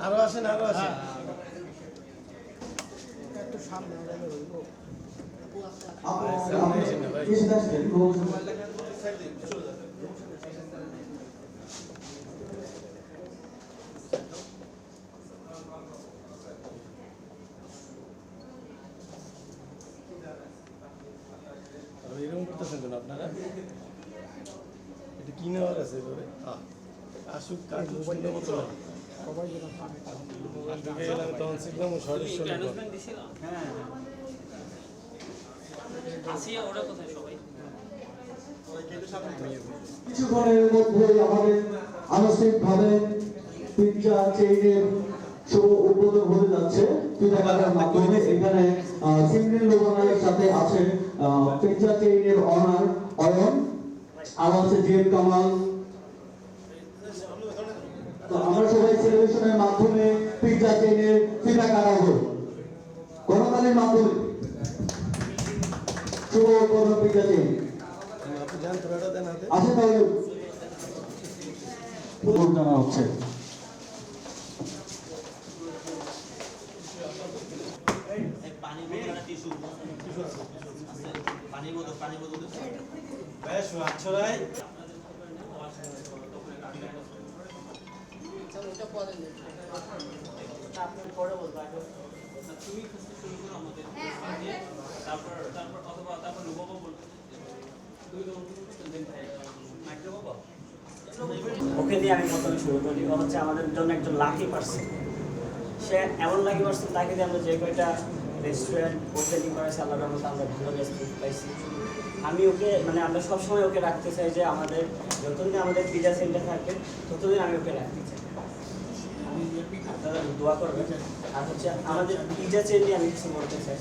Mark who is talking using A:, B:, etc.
A: আরও আছেন আরও আছেন
B: একটু সামনে হলে হইব।
C: আপনি-
A: কেন আপনারা? এটা কি নেওয়ার আছে এভাবে? আসুক কাজ সুন্দর মতো ঢুকে গেলাম তখন শিখলাম
C: কিছুক্ষণের মধ্যে আমাদের আনুষ্ঠানিকভাবে পিৎজা চেইনের শুভ উদ্বোধন হতে যাচ্ছে। পিৎজা মাধ্যমে এখানে সিমরিন লোবানের সাথে আছে পিৎজা চেইনের অনার অয়ন, আর আছে জিএম কামাল। তো আমরা সবাই সেলিব্রেশনের মাধ্যমে পিৎজা চেইনের পিৎজা কাটাবো। গণতালির মাধ্যমে। শুভ উদ্বোধন পিৎজা চেইন। আসে তাহলে। জানা হচ্ছে।
D: টিস্যু পানি বোতল পানি বোতল
A: বেশ আচ্ছরাই
E: তারপর তারপর অথবা তারপর লুবাবো বলব দুই
F: ওকে দিয়ে আমি প্রথমে শুরু করি। হচ্ছে আমাদের জন্য একজন লাকি পার্সন সে এমন লাগে পার্সন তাকে যে আমরা যে কয়টা রেস্টুরেন্ট ওপেনিং করেছি আল্লাহর রহমতে আমরা ভালো রেস্টুরেন্ট পাইছি। আমি ওকে মানে আমরা সবসময় ওকে রাখতে চাই যে আমাদের, যতদিন আমাদের পিজা সেন্টার থাকবে ততদিন আমি ওকে রাখতে চাই। আপনারা দোয়া করবেন। আর হচ্ছে আমাদের পিজা চেন নিয়ে আমি কিছু বলতে চাই।